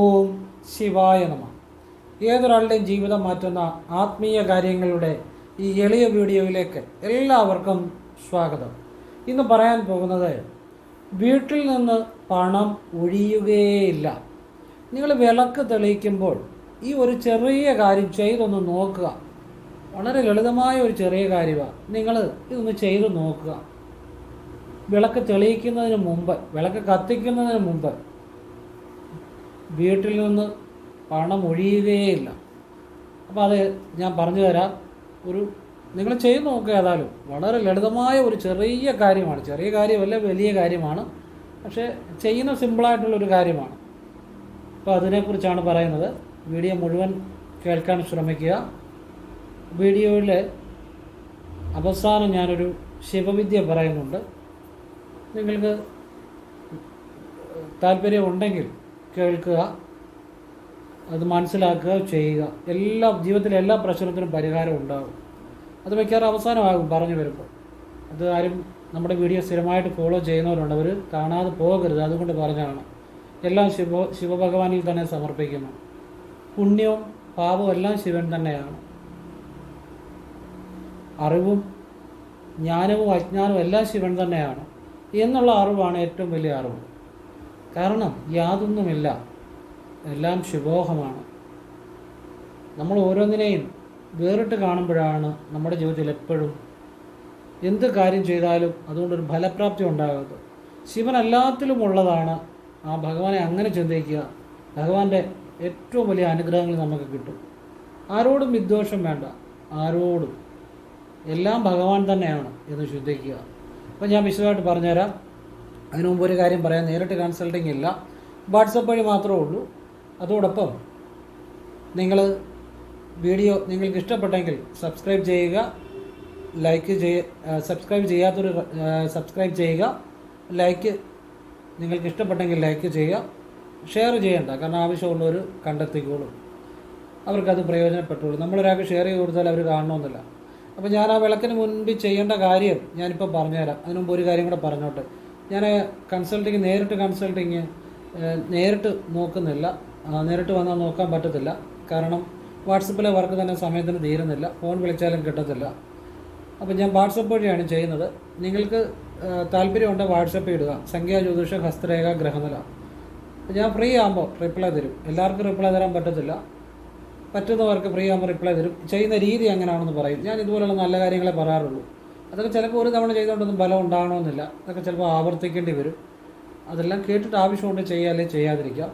ഓം ശിവായ നമ. ഏതൊരാളുടെയും ജീവിതം മാറ്റുന്ന ആത്മീയ കാര്യങ്ങളുടെ ഈ എളിയ വീഡിയോയിലേക്ക് എല്ലാവർക്കും സ്വാഗതം. ഇന്ന് പറയാൻ പോകുന്നത് വീട്ടിൽ നിന്ന് പണം ഒഴിയുകയില്ല നിങ്ങൾ വിളക്ക് തെളിയിക്കുമ്പോൾ ഈ ഒരു ചെറിയ കാര്യം ചെയ്തൊന്ന് നോക്കുക. വളരെ ലളിതമായ ഒരു ചെറിയ കാര്യമാണ് നിങ്ങൾ ഇതൊന്ന് ചെയ്ത് നോക്കുക. വിളക്ക് തെളിയിക്കുന്നതിന് മുമ്പ് വിളക്ക് കത്തിക്കുന്നതിന് മുമ്പ് വീട്ടിൽ നിന്ന് പണം ഒഴിയുകയില്ല അപ്പോൾ അത് ഞാൻ പറഞ്ഞു തരാം. ഒരു നിങ്ങൾ ചെയ്ത് നോക്കുക ഏതായാലും. വളരെ ലളിതമായ ഒരു ചെറിയ കാര്യമാണ്. ചെറിയ കാര്യമല്ല വലിയ കാര്യമാണ്. പക്ഷേ ചെയ്യുന്ന സിമ്പിളായിട്ടുള്ളൊരു കാര്യമാണ്. അപ്പോൾ അതിനെക്കുറിച്ചാണ് പറയുന്നത്. വീഡിയോ മുഴുവൻ കേൾക്കാൻ ശ്രമിക്കുക. വീഡിയോയിൽ അവസാനം ഞാനൊരു ശിവവിദ്യ പറയുന്നുണ്ട്. നിങ്ങൾക്ക് താല്പര്യമുണ്ടെങ്കിൽ കേൾക്കുക അത് മനസ്സിലാക്കുക ചെയ്യുക. എല്ലാ ജീവിതത്തിലെ എല്ലാ പ്രശ്നത്തിനും പരിഹാരം ഉണ്ടാകും. അത് മിക്കവാറും അവസാനമാകും പറഞ്ഞു വരുമ്പോൾ. അത് ആരും നമ്മുടെ വീഡിയോ സ്ഥിരമായിട്ട് ഫോളോ ചെയ്യുന്നവരുണ്ട് അവർ കാണാതെ പോകരുത് അതുകൊണ്ട് പറഞ്ഞതാണ് എല്ലാം ശിവ ശിവഭഗവാനിൽ തന്നെ സമർപ്പിക്കുന്നു. പുണ്യവും പാപവും എല്ലാം ശിവൻ തന്നെയാണ്. അറിവും ജ്ഞാനവും അജ്ഞാനവും എല്ലാം ശിവൻ തന്നെയാണ്. എന്നുള്ള അറിവാണ് ഏറ്റവും വലിയ അറിവ്. കാരണം യാതൊന്നുമില്ല. എല്ലാം ശുഭോഹമാണ്. നമ്മൾ ഓരോന്നിനെയും വേറിട്ട് കാണുമ്പോഴാണ് നമ്മുടെ ജീവിതത്തിൽ എപ്പോഴും എന്ത് കാര്യം ചെയ്താലും അതുകൊണ്ടൊരു ഫലപ്രാപ്തി ഉണ്ടാകുന്നത് ശിവൻ എല്ലാത്തിലും ഉള്ളതാണ് ആ ഭഗവാനെ അങ്ങനെ ചിന്തിക്കുക. ഭഗവാന്റെ ഏറ്റവും വലിയ അനുഗ്രഹങ്ങൾ നമുക്ക് കിട്ടും. ആരോടും വിദ്വേഷം വേണ്ട. ആരോടും. എല്ലാം ഭഗവാൻ തന്നെയാണ് എന്ന് ചിന്തിക്കുക. അപ്പം ഞാൻ വിശദമായിട്ട് പറഞ്ഞുതരാം. അതിനു മുമ്പ് ഒരു കാര്യം പറയാം. നേരിട്ട് കൺസൾട്ടിങ് ഇല്ല. വാട്സപ്പ് വഴി മാത്രമേ ഉള്ളൂ. അതോടൊപ്പം നിങ്ങൾ വീഡിയോ നിങ്ങൾക്ക് ഇഷ്ടപ്പെട്ടെങ്കിൽ സബ്സ്ക്രൈബ് ചെയ്യുക. ലൈക്ക് ചെയ്യ സബ്സ്ക്രൈബ് ചെയ്യാത്തൊരു സബ്സ്ക്രൈബ് ചെയ്യുക. ലൈക്ക് നിങ്ങൾക്ക് ഇഷ്ടപ്പെട്ടെങ്കിൽ ലൈക്ക് ചെയ്യുക. ഷെയർ ചെയ്യേണ്ട. കാരണം ആവശ്യമുള്ളവർ കണ്ടെത്തിക്കോളും. അവർക്കത് പ്രയോജനപ്പെട്ടുള്ളൂ. നമ്മളൊരാൾക്ക് ഷെയർ ചെയ്ത് കൊടുത്താൽ അവർ കാണണമെന്നില്ല അപ്പോൾ ഞാൻ ആ വിളക്കിന് മുൻപ് ചെയ്യേണ്ട കാര്യം ഞാനിപ്പോൾ പറഞ്ഞുതരാം. അതിനുമുമ്പ് ഒരു കാര്യം കൂടെ പറഞ്ഞോട്ടെ. ഞാൻ കൺസൾട്ടിങ് നേരിട്ട് കൺസൾട്ടിങ് നേരിട്ട് നോക്കുന്നില്ല. നേരിട്ട് വന്നാൽ നോക്കാൻ പറ്റത്തില്ല. കാരണം വാട്സപ്പിലെ വർക്ക് തന്നെ സമയത്തിന് തീരുന്നില്ല. ഫോൺ വിളിച്ചാലും കിട്ടത്തില്ല. അപ്പോൾ ഞാൻ വാട്സപ്പ് വഴിയാണ് ചെയ്യുന്നത്. നിങ്ങൾക്ക് ആ, താല്പര്യമുണ്ടെങ്കിൽ വാട്സപ്പ് ഇടുക. സംഖ്യാ ജ്യോതിഷ ഹസ്തരേഖ ഗ്രഹനില. ഞാൻ ഫ്രീ ആകുമ്പോൾ റിപ്ലൈ തരും. എല്ലാവർക്കും റിപ്ലൈ തരാൻ പറ്റത്തില്ല. പറ്റുന്നവർക്ക് ഫ്രീ ആകുമ്പോൾ റിപ്ലൈ തരും. ചെയ്യുന്ന രീതി എങ്ങനെയാണെന്ന് പറയും. ഞാൻ ഇതുപോലുള്ള നല്ല കാര്യങ്ങളെ പറയാറുള്ളൂ. അതൊക്കെ ചിലപ്പോൾ ഒരു തവണ ചെയ്തുകൊണ്ടൊന്നും ഫലം ഉണ്ടാകണമെന്നില്ല അതൊക്കെ ചിലപ്പോൾ ആവർത്തിക്കേണ്ടി വരും. അതെല്ലാം കേട്ടിട്ട് ആവശ്യമുണ്ട് ചെയ്യാല്ലേ ചെയ്യാതിരിക്കാം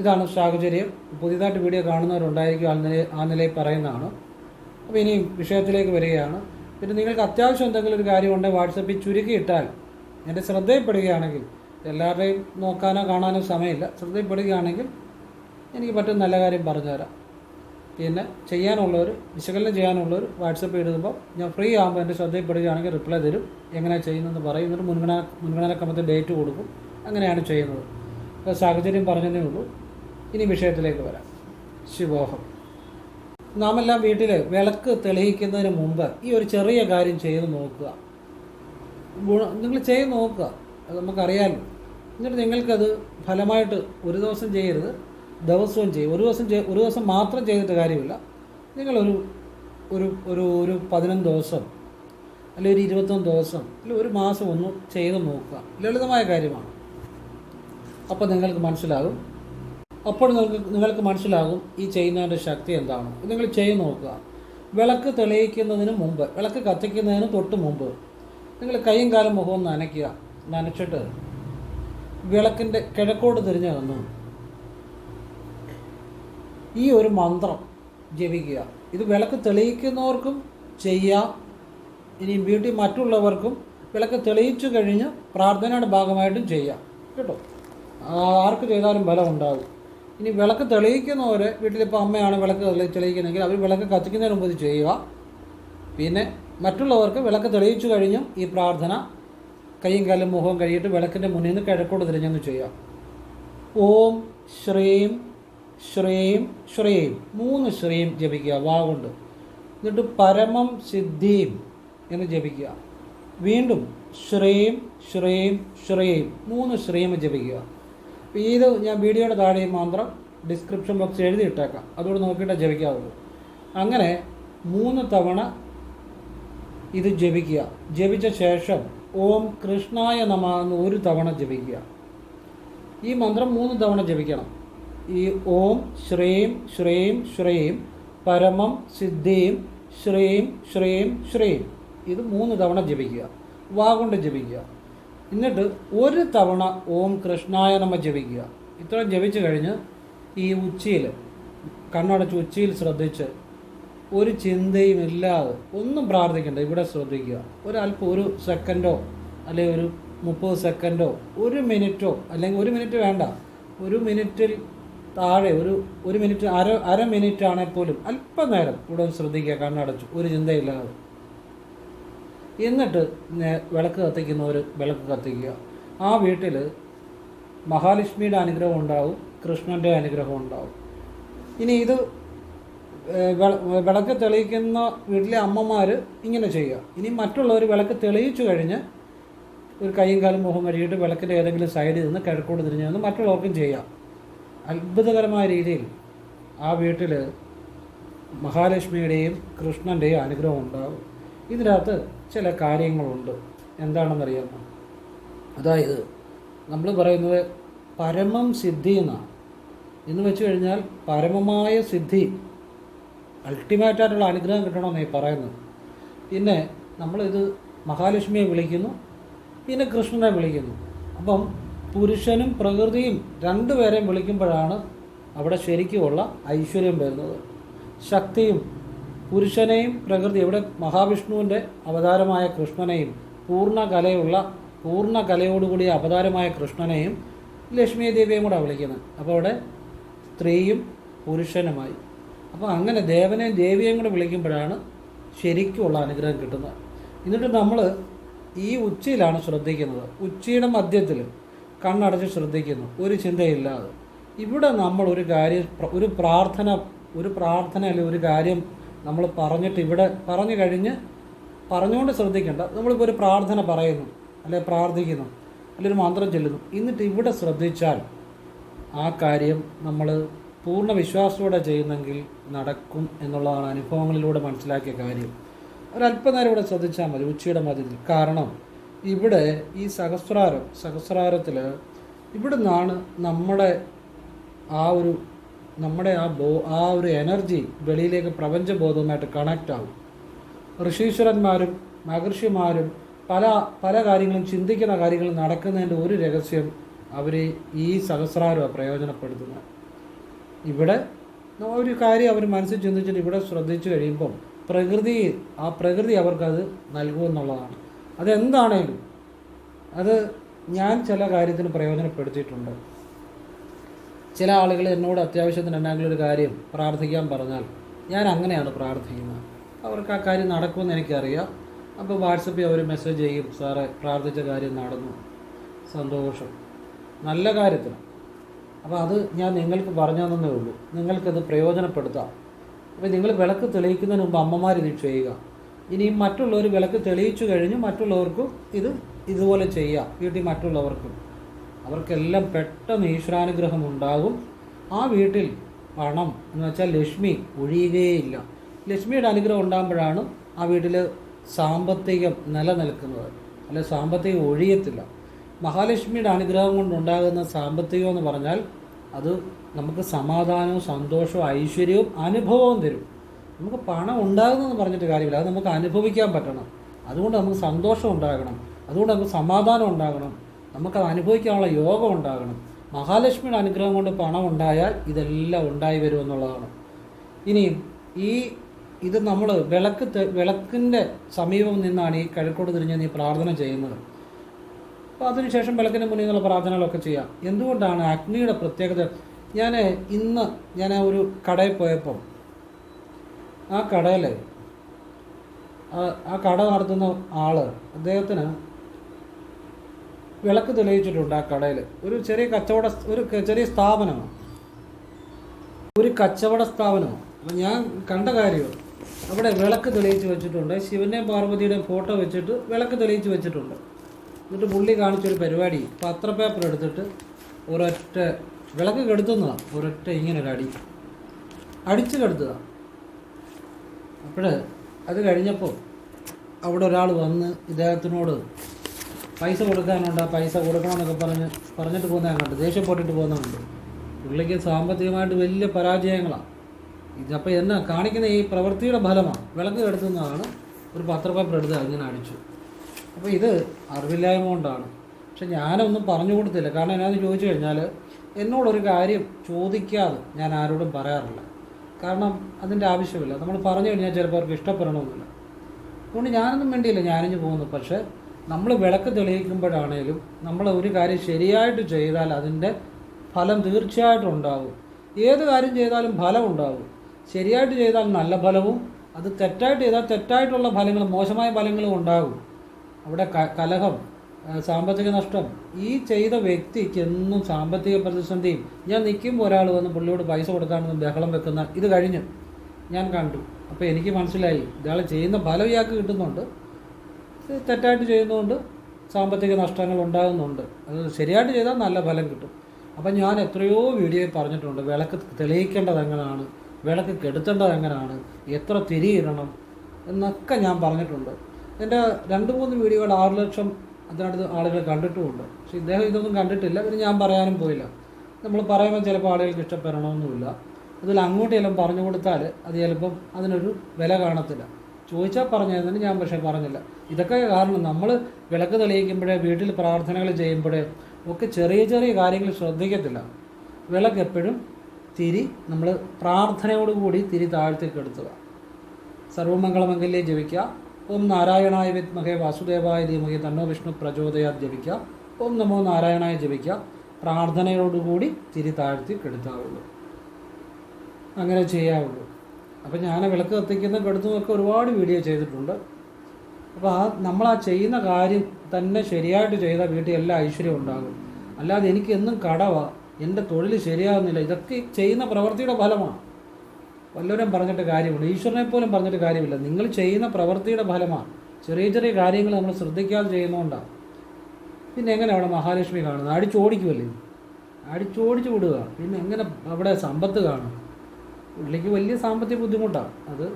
ഇതാണ് സാഹചര്യം. പുതിയതായിട്ട് വീഡിയോ കാണുന്നവരുണ്ടായിരിക്കും ആ നില ആ നിലയിൽ പറയുന്നതാണ്. അപ്പോൾ ഇനി വിഷയത്തിലേക്ക് വരികയാണ്. പിന്നെ നിങ്ങൾക്ക് അത്യാവശ്യം എന്തെങ്കിലും ഒരു കാര്യമുണ്ടെങ്കിൽ വാട്സപ്പിൽ ചുരുക്കിയിട്ടാൽ എന്റെ ശ്രദ്ധയിൽപ്പെടുകയാണെങ്കിൽ എല്ലാവരുടെയും നോക്കാനോ കാണാനോ സമയമില്ല. ശ്രദ്ധയിൽപ്പെടുകയാണെങ്കിൽ എനിക്ക് പറ്റുന്ന നല്ല കാര്യം പറഞ്ഞുതരാം. പിന്നെ ചെയ്യാനുള്ളവർ വിശകലനം ചെയ്യാനുള്ളവർ വാട്സപ്പ് എഴുതുമ്പോൾ ഞാൻ ഫ്രീ ആകുമ്പോൾ എന്റെ ശ്രദ്ധയിൽപ്പെടുകയാണെങ്കിൽ റിപ്ലൈ തരും. എങ്ങനെയാണ് ചെയ്യുന്നതെന്ന് പറയും എന്നിട്ട് മുൻഗണന മുൻഗണനക്രമത്തിൽ ഡേറ്റ് കൊടുക്കും. അങ്ങനെയാണ് ചെയ്യുന്നത്. അപ്പോൾ സാഹചര്യം പറഞ്ഞതേ ഉള്ളൂ. ഇനി വിഷയത്തിലേക്ക് വരാം. ശിവോഹം. നാമെല്ലാം വീട്ടിൽ വിളക്ക് തെളിയിക്കുന്നതിന് മുമ്പ് ഈ ഒരു ചെറിയ കാര്യം ചെയ്ത് നോക്കുക. ഗുണം നിങ്ങൾ ചെയ്ത് നോക്കുക. അത് നമുക്കറിയാമല്ലോ എന്നിട്ട് നിങ്ങൾക്കത് ഫലമായിട്ട് ഒരു ദിവസം ചെയ്യരുത്. ദിവസവും ചെയ്യും. ഒരു ദിവസം ഒരു ദിവസം മാത്രം ചെയ്തിട്ട് കാര്യമില്ല. നിങ്ങളൊരു ഒരു ഒരു ഒരു പതിനൊന്ന് ദിവസം അല്ലെങ്കിൽ ഒരു ഇരുപത്തൊന്ന് ദിവസം അല്ലെങ്കിൽ ഒരു മാസം ഒന്ന് ചെയ്ത് നോക്കുക. ലളിതമായ കാര്യമാണ്. അപ്പോൾ നിങ്ങൾക്ക് മനസ്സിലാകും. അപ്പോൾ നിങ്ങൾക്ക് നിങ്ങൾക്ക് മനസ്സിലാകും ഈ ചെയ്യുന്നതിന്റെ ശക്തി എന്താണ്. നിങ്ങൾ ചെയ്ത് നോക്കുക. വിളക്ക് തെളിയിക്കുന്നതിന് മുമ്പ് വിളക്ക് കത്തിക്കുന്നതിന് തൊട്ട് മുമ്പ് നിങ്ങൾ കൈയും കാലും മുഖവും നനയ്ക്കുക. നനച്ചിട്ട് വിളക്കിന്റെ കിഴക്കോട്ട് തിരിഞ്ഞു നിന്നു ഈ ഒരു മന്ത്രം ജപിക്കുക. ഇത് വിളക്ക് തെളിയിക്കുന്നവർക്കും ചെയ്യാം. ഇനി വീട്ടിൽ മറ്റുള്ളവർക്കും വിളക്ക് തെളിയിച്ചു കഴിഞ്ഞ് പ്രാർത്ഥനയുടെ ഭാഗമായിട്ടും ചെയ്യാം. കേട്ടോ? ആർക്ക് ചെയ്താലും ബലം ഉണ്ടാകും. ഇനി വിളക്ക് തെളിയിക്കുന്നവർ വീട്ടിലിപ്പോൾ അമ്മയാണ് വിളക്ക് തെളിയിക്കണമെങ്കിൽ അവർ വിളക്ക് കത്തിക്കുന്നതിന് മുമ്പ് ചെയ്യുക. പിന്നെ മറ്റുള്ളവർക്ക് വിളക്ക് തെളിയിച്ചു കഴിഞ്ഞും ഈ പ്രാർത്ഥന കൈയും കാലും മുഖവും കഴിയിട്ട് വിളക്കിന്റെ മുന്നിൽ നിന്ന് കിഴക്കോട് തിരിഞ്ഞൊന്ന് ചെയ്യാം ഓം ശ്രീം ശ്രീം ശ്രീം മൂന്ന് ശ്രീം ജപിക്കുക വാ കൊണ്ട്. എന്നിട്ട് പരമം സിദ്ധിയും എന്ന് ജപിക്കുക. വീണ്ടും ശ്രീം ശ്രീം ശ്രീം മൂന്ന് ശ്രീം ജപിക്കുക. ഇത് ഞാൻ വീഡിയോയുടെ താഴെ മാത്രം ഡിസ്ക്രിപ്ഷൻ ബോക്സ് എഴുതി ഇട്ടേക്കാം അതുകൂടെ നോക്കിയിട്ട് ജപിക്കാവുള്ളൂ. അങ്ങനെ മൂന്ന് തവണ ഇത് ജപിക്കുക. ജപിച്ച ശേഷം ഓം കൃഷ്ണായ നമ എന്ന് ഒരു തവണ ജപിക്കുക. ഈ മന്ത്രം മൂന്ന് തവണ ജപിക്കണം. ഈ ഓം ശ്രീം ശ്രീം ശ്രീം പരമം സിദ്ധിയും ശ്രീം ശ്രീം ശ്രീം. ഇത് മൂന്ന് തവണ ജപിക്കുക. വാഗുണ്ട് ജപിക്കുക. എന്നിട്ട് ഒരു തവണ ഓം കൃഷ്ണായ നമ ജപിക്കുക. ഇത്രയും ജപിച്ചു കഴിഞ്ഞ് ഈ ഉച്ചയിൽ കണ്ണടച്ച് ഉച്ചയിൽ ശ്രദ്ധിച്ച് ഒരു ചിന്തയും ഇല്ലാതെ ഒന്നും പ്രാർത്ഥിക്കേണ്ട ഇവിടെ ശ്രദ്ധിക്കുക. ഒരല്പം ഒരു സെക്കൻഡോ അല്ലെങ്കിൽ ഒരു മുപ്പത് സെക്കൻഡോ ഒരു മിനിറ്റോ അല്ലെങ്കിൽ ഒരു മിനിറ്റ് വേണ്ട. ഒരു മിനിറ്റിൽ താഴെ ഒരു ഒരു മിനിറ്റ് അര അര മിനിറ്റ് ആണെങ്കിൽ പോലും അല്പനേരം ഉടൻ ശ്രദ്ധിക്കുക കണ്ണടച്ചു. ഒരു ചിന്തയില്ലാതെ. എന്നിട്ട് വിളക്ക് കത്തിക്കുന്നവർ വിളക്ക് കത്തിക്കുക. ആ വീട്ടിൽ മഹാലക്ഷ്മിയുടെ അനുഗ്രഹം ഉണ്ടാവും കൃഷ്ണന്റെ അനുഗ്രഹം ഉണ്ടാവും. ഇനി ഇത് വിളക്ക് തെളിയിക്കുന്ന വീട്ടിലെ അമ്മമാർ ഇങ്ങനെ ചെയ്യുക. ഇനി മറ്റുള്ളവർ വിളക്ക് തെളിയിച്ചു കഴിഞ്ഞ് ഒരു കൈയും കാലും മുഖം കഴുകിയിട്ട് വിളക്കിന്റെ ഏതെങ്കിലും സൈഡിൽ നിന്ന് കിഴക്കോട് തിരിഞ്ഞു മറ്റുള്ളവർക്കും ചെയ്യാം. അത്ഭുതകരമായ രീതിയിൽ ആ വീട്ടിൽ മഹാലക്ഷ്മിയുടെയും കൃഷ്ണന്റെയും അനുഗ്രഹം ഉണ്ടാകും ഇതിനകത്ത് ചില കാര്യങ്ങളുണ്ട്. എന്താണെന്നറിയാമോ? അതായത് നമ്മൾ പറയുന്നത് പരമം സിദ്ധി എന്നാണ്. എന്ന് വെച്ച് കഴിഞ്ഞാൽ പരമമായ സിദ്ധി അൾട്ടിമേറ്റായിട്ടുള്ള അനുഗ്രഹം കിട്ടണമെന്നേ പറയുന്നത്. പിന്നെ നമ്മളിത് മഹാലക്ഷ്മിയെ വിളിക്കുന്നു പിന്നെ കൃഷ്ണനെ വിളിക്കുന്നു. അപ്പം പുരുഷനും പ്രകൃതിയും രണ്ടുപേരെയും വിളിക്കുമ്പോഴാണ് അവിടെ ശരിക്കുമുള്ള ഐശ്വര്യം വരുന്നത്. ശക്തിയും പുരുഷനെയും പ്രകൃതി ഇവിടെ മഹാവിഷ്ണുവിന്റെ അവതാരമായ കൃഷ്ണനെയും പൂർണ കലയുള്ള പൂർണ കലയോടുകൂടിയ അവതാരമായ കൃഷ്ണനെയും ലക്ഷ്മി ദേവിയെയും കൂടെ വിളിക്കുന്നത്. അപ്പോൾ അവിടെ സ്ത്രീയും പുരുഷനുമായി. അപ്പോൾ അങ്ങനെ ദേവനെയും ദേവിയെയും കൂടെ വിളിക്കുമ്പോഴാണ് ശരിക്കുമുള്ള അനുഗ്രഹം കിട്ടുന്നത്. എന്നിട്ട് നമ്മൾ ഈ ഉച്ചയിലാണ് ശ്രദ്ധിക്കുന്നത്. ഉച്ചയുടെ മധ്യത്തിൽ കണ്ണടച്ച് ശ്രദ്ധിക്കുന്നു. ഒരു ചിന്തയില്ലാതെ. ഇവിടെ നമ്മൾ ഒരു കാര്യം ഒരു പ്രാർത്ഥന ഒരു പ്രാർത്ഥന അല്ലെങ്കിൽ ഒരു കാര്യം നമ്മൾ പറഞ്ഞിട്ട് ഇവിടെ പറഞ്ഞു കഴിഞ്ഞ് പറഞ്ഞുകൊണ്ട് ശ്രദ്ധിക്കേണ്ട. നമ്മളിപ്പോൾ ഒരു പ്രാർത്ഥന പറയുന്നു അല്ലെ പ്രാർത്ഥിക്കുന്നു അല്ലെങ്കിൽ ഒരു മന്ത്രം ചെല്ലുന്നു. എന്നിട്ട് ഇവിടെ ശ്രദ്ധിച്ചാൽ ആ കാര്യം നമ്മൾ പൂർണ വിശ്വാസത്തോടെ ചെയ്യുന്നെങ്കിൽ നടക്കും എന്നുള്ളതാണ് അനുഭവങ്ങളിലൂടെ മനസ്സിലാക്കിയ കാര്യം. ഒരല്പനേരം ഇവിടെ ശ്രദ്ധിച്ചാൽ മതി ഉച്ചയുടെ മതിൽ കാരണം ഇവിടെ ഈ സഹസ്രാരം സഹസ്രാരത്തിൽ ഇവിടെ നിന്നാണ് നമ്മുടെ ആ ഒരു നമ്മുടെ ആ ബോ ആ ഒരു എനർജി വെളിയിലേക്ക് പ്രപഞ്ചബോധവുമായിട്ട് കണക്റ്റ് ആവും. ഋഷീശ്വരന്മാരും മഹർഷിമാരും പല പല കാര്യങ്ങളും ചിന്തിക്കുന്ന കാര്യങ്ങൾ നടക്കുന്നതിന്റെ ഒരു രഹസ്യം അവർ ഈ സഹസ്രാരം പ്രയോജനപ്പെടുത്തുന്നത് ഇവിടെ ഒരു കാര്യം അവർ മനസ്സിൽ ചിന്തിച്ചിട്ട് ഇവിടെ ശ്രദ്ധിച്ചു കഴിയുമ്പം പ്രകൃതി ആ പ്രകൃതി അവർക്കത് നൽകുമെന്നുള്ളതാണ്. അതെന്താണേലും അത് ഞാൻ ചില കാര്യത്തിന് പ്രയോജനപ്പെടുത്തിയിട്ടുണ്ട്. ചില ആളുകൾ എന്നോട് അത്യാവശ്യത്തിന് എന്തെങ്കിലും ഒരു കാര്യം പ്രാർത്ഥിക്കാൻ പറഞ്ഞാൽ ഞാൻ അങ്ങനെയാണ് പ്രാർത്ഥിക്കുന്നത്. അവർക്ക് ആ കാര്യം നടക്കുമെന്ന് എനിക്കറിയാം. അപ്പോൾ വാട്സപ്പിൽ അവർ മെസ്സേജ് ചെയ്യും സാറേ പ്രാർത്ഥിച്ച കാര്യം നടന്നു. സന്തോഷം. നല്ല കാര്യത്തിന്. അപ്പോൾ അത് ഞാൻ നിങ്ങൾക്ക് പറഞ്ഞു തന്നേ ഉള്ളൂ. നിങ്ങൾക്കത് പ്രയോജനപ്പെടുത്താം. അപ്പോൾ നിങ്ങൾ വിളക്ക് തെളിയിക്കുന്നതിന് മുമ്പ് അമ്മമാർ ഇത് ചെയ്യുക. ഇനിയും മറ്റുള്ളവർ വിളക്ക് തെളിയിച്ചു കഴിഞ്ഞ് മറ്റുള്ളവർക്കും ഇത് ഇതുപോലെ ചെയ്യാം. വീട്ടിൽ മറ്റുള്ളവർക്കും. അവർക്കെല്ലാം പെട്ടെന്ന് ഈശ്വരാനുഗ്രഹം ഉണ്ടാകും. ആ വീട്ടിൽ പണം എന്ന് വെച്ചാൽ ലക്ഷ്മി ഒഴിയുകയില്ല. ലക്ഷ്മിയുടെ അനുഗ്രഹം ഉണ്ടാകുമ്പോഴാണ് ആ വീട്ടിൽ സാമ്പത്തികം നിലനിൽക്കുന്നത്. അല്ലെ സാമ്പത്തികം ഒഴിയത്തില്ല. മഹാലക്ഷ്മിയുടെ അനുഗ്രഹം കൊണ്ടുണ്ടാകുന്ന സാമ്പത്തികം എന്ന് പറഞ്ഞാൽ അത് നമുക്ക് സമാധാനവും സന്തോഷവും ഐശ്വര്യവും അനുഭവവും തരും. നമുക്ക് പണം ഉണ്ടാകുന്നതെന്ന് പറഞ്ഞിട്ട് കാര്യമില്ല. അത് നമുക്ക് അനുഭവിക്കാൻ പറ്റണം. അതുകൊണ്ട് നമുക്ക് സന്തോഷം ഉണ്ടാകണം. അതുകൊണ്ട് നമുക്ക് സമാധാനം ഉണ്ടാകണം. നമുക്കത് അനുഭവിക്കാനുള്ള യോഗം ഉണ്ടാകണം. മഹാലക്ഷ്മിയുടെ അനുഗ്രഹം കൊണ്ട് പണം ഉണ്ടായാൽ ഇതെല്ലാം ഉണ്ടായി വരുമെന്നുള്ളതാണ് ഇനിയും ഈ ഇത് നമ്മൾ വിളക്ക് വിളക്കിന്റെ സമീപം നിന്നാണ് ഈ കിഴക്കോട് തിരിഞ്ഞ് നീ പ്രാർത്ഥന ചെയ്യുന്നത്. അപ്പോൾ അതിനുശേഷം വിളക്കിന് മുന്നിൽ നിന്നുള്ള പ്രാർത്ഥനകളൊക്കെ ചെയ്യാം. എന്തുകൊണ്ടാണ് അഗ്നിയുടെ പ്രത്യേകത? ഞാൻ ഇന്ന് ഞാൻ ഒരു കടയിൽ പോയപ്പം ആ കടയിൽ ആ കട നടത്തുന്ന ആൾ അദ്ദേഹത്തിന് വിളക്ക് തെളിയിച്ചിട്ടുണ്ട് ആ കടയിൽ ഒരു ചെറിയ കച്ചവട ഒരു ചെറിയ സ്ഥാപനമാണ്. ഒരു കച്ചവട സ്ഥാപനമാണ്. അപ്പം ഞാൻ കണ്ട കാര്യം അവിടെ വിളക്ക് തെളിയിച്ച് വെച്ചിട്ടുണ്ട്. ശിവന്റെയും പാർവതിയുടെയും ഫോട്ടോ വെച്ചിട്ട് വിളക്ക് തെളിയിച്ച് വെച്ചിട്ടുണ്ട്. എന്നിട്ട് പുള്ളി കാണിച്ചൊരു പരിപാടി. പത്ര പേപ്പർ എടുത്തിട്ട് ഒരൊറ്റ വിളക്ക് കെടുത്തുന്നതാണ് ഒരൊറ്റ ഇങ്ങനെ അടി അടിച്ചു കെടുത്തുക അപ്പോൾ അത് കഴിഞ്ഞപ്പോൾ അവിടെ ഒരാൾ വന്ന് ഇദ്ദേഹത്തിനോട് പൈസ കൊടുക്കാനുണ്ട് പൈസ കൊടുക്കണമെന്നൊക്കെ പറഞ്ഞ് പറഞ്ഞിട്ട് പോകുന്ന കണ്ട് ദേഷ്യപ്പെട്ടിട്ട് പോകുന്നുണ്ട് പുള്ളിക്ക് സാമ്പത്തികമായിട്ട് വലിയ പരാജയങ്ങളാണ് ഇതപ്പോൾ എന്നാ കാണിക്കുന്ന ഈ പ്രവൃത്തിയുടെ ഫലമാണ് വിളക്ക് കെടുത്തുന്നതാണ് ഒരു പത്രപേപ്പർ എടുത്ത് അങ്ങനെ അടിച്ചു. അപ്പോൾ ഇത് അറിവില്ലായ്മ കൊണ്ടാണ്. പക്ഷെ ഞാനൊന്നും പറഞ്ഞു കൊടുത്തില്ല. കാരണം എന്നാന്ന് ചോദിച്ചു കഴിഞ്ഞാൽ എന്നോടൊരു കാര്യം ചോദിക്കാതെ ഞാൻ ആരോടും പറയാറില്ല. കാരണം അതിന്റെ ആവശ്യമില്ല. നമ്മൾ പറഞ്ഞു കഴിഞ്ഞാൽ ചിലപ്പോൾ അവർക്ക് ഇഷ്ടപ്പെടണമെന്നില്ല. അതുകൊണ്ട് ഞാനൊന്നും വേണ്ടിയില്ല ഞാനിഞ്ഞ് പോകുന്നു. പക്ഷേ നമ്മൾ വിളക്ക് തെളിയിക്കുമ്പോഴാണേലും നമ്മൾ ഒരു കാര്യം ശരിയായിട്ട് ചെയ്താൽ അതിന്റെ ഫലം തീർച്ചയായിട്ടും ഉണ്ടാവും. ഏത് കാര്യം ചെയ്താലും ഫലം ഉണ്ടാവും. ശരിയായിട്ട് ചെയ്താൽ നല്ല ഫലവും അത് തെറ്റായിട്ട് ചെയ്താൽ തെറ്റായിട്ടുള്ള ഫലങ്ങളും മോശമായ ഫലങ്ങളും ഉണ്ടാകും. അവിടെ കലഹം സാമ്പത്തിക നഷ്ടം. ഈ ചെയ്ത വ്യക്തിക്ക് എന്നും സാമ്പത്തിക പ്രതിസന്ധിയും ഞാൻ നിൽക്കുമ്പോൾ ഒരാൾ വന്ന് പുള്ളിയോട് പൈസ കൊടുക്കാമെന്ന് ബഹളം വെക്കുന്ന ഇത് കഴിഞ്ഞു. ഞാൻ കണ്ടു. അപ്പോൾ എനിക്ക് മനസ്സിലായി ഇയാൾ ചെയ്യുന്ന ഫലം ഇയാൾക്ക് കിട്ടുന്നുണ്ട്. തെറ്റായിട്ട് ചെയ്യുന്നതുകൊണ്ട് സാമ്പത്തിക നഷ്ടങ്ങൾ ഉണ്ടാകുന്നുണ്ട്. അത് ശരിയായിട്ട് ചെയ്താൽ നല്ല ഫലം കിട്ടും. അപ്പം ഞാൻ എത്രയോ വീഡിയോയിൽ പറഞ്ഞിട്ടുണ്ട് വിളക്ക് തെളിയിക്കേണ്ടത് എങ്ങനെയാണ് വിളക്ക് കെടുത്തേണ്ടത് എങ്ങനെയാണ് എത്ര തിരിയിടണം എന്നൊക്കെ ഞാൻ പറഞ്ഞിട്ടുണ്ട്. എന്റെ രണ്ട് മൂന്ന് വീഡിയോകൾ ആറ് ലക്ഷം അതിനടുത്ത് ആളുകൾ കണ്ടിട്ടുമുണ്ട്. പക്ഷെ ഇദ്ദേഹം ഇതൊന്നും കണ്ടിട്ടില്ല. പിന്നെ ഞാൻ പറയാനും പോയില്ല. നമ്മൾ പറയുമ്പോൾ ചിലപ്പോൾ ആളുകൾക്ക് ഇഷ്ടപ്പെടണമെന്നുമില്ല അതിൽ അങ്ങോട്ട് ചിലപ്പോൾ പറഞ്ഞു കൊടുത്താൽ അത് ചിലപ്പം അതിനൊരു വില കാണത്തില്ല. ചോദിച്ചാൽ പറഞ്ഞതിന് ഞാൻ പക്ഷേ പറഞ്ഞില്ല. ഇതൊക്കെ കാരണം നമ്മൾ വിളക്ക് തെളിയിക്കുമ്പോഴേ വീട്ടിൽ പ്രാർത്ഥനകൾ ചെയ്യുമ്പോഴേ ഒക്കെ ചെറിയ ചെറിയ കാര്യങ്ങൾ ശ്രദ്ധിക്കത്തില്ല. വിളക്ക് എപ്പോഴും തിരി നമ്മൾ പ്രാർത്ഥനയോടുകൂടി തിരി താഴ്ത്തി കെടുത്തുക സർവമംഗളമംഗല്യെ ജപിക്കുക. ഓം നാരായണായ വിത്മഹേ വാസുദേവായ ധീമഹേ തന്നോ വിഷ്ണു പ്രചോദയാ ജപിക്കുക. ഓം നമോ നാരായണായ ജപിക്കുക. പ്രാർത്ഥനയോടുകൂടി തിരി താഴ്ത്തി കെടുത്താവുള്ളൂ. അങ്ങനെ ചെയ്യാവുള്ളൂ. അപ്പം ഞാൻ വിളക്ക് കത്തിക്കുന്ന കെടുത്തുമൊക്കെ ഒരുപാട് വീഡിയോ ചെയ്തിട്ടുണ്ട്. അപ്പോൾ ആ നമ്മൾ ആ ചെയ്യുന്ന കാര്യം തന്നെ ശരിയായിട്ട് ചെയ്താൽ വീട്ടിൽ എല്ലാ ഐശ്വര്യം ഉണ്ടാകും. അല്ലാതെ എനിക്ക് എന്നും കടവാ എന്റെ തൊഴിൽ ശരിയാകുന്നില്ല ഇതൊക്കെ ചെയ്യുന്ന പ്രവൃത്തിയുടെ ഫലമാണ്. വല്ലവരും പറഞ്ഞിട്ട് കാര്യമില്ല. ഈശ്വരനെ പോലും പറഞ്ഞിട്ട് കാര്യമില്ല. നിങ്ങൾ ചെയ്യുന്ന പ്രവൃത്തിയുടെ ഫലമാണ്. ചെറിയ ചെറിയ കാര്യങ്ങൾ നമ്മൾ ശ്രദ്ധിക്കാതെ ചെയ്യുന്നതുകൊണ്ടാണ്. പിന്നെ എങ്ങനെ അവിടെ മഹാലക്ഷ്മി കാണുന്നത്? അടിച്ചോടിക്കുമല്ലേ അടിച്ചോടിച്ച് വിടുക. പിന്നെ എങ്ങനെ അവിടെ സമ്പത്ത് കാണും? പുള്ളിക്ക് വലിയ സാമ്പത്തിക ബുദ്ധിമുട്ടാണ്. അത്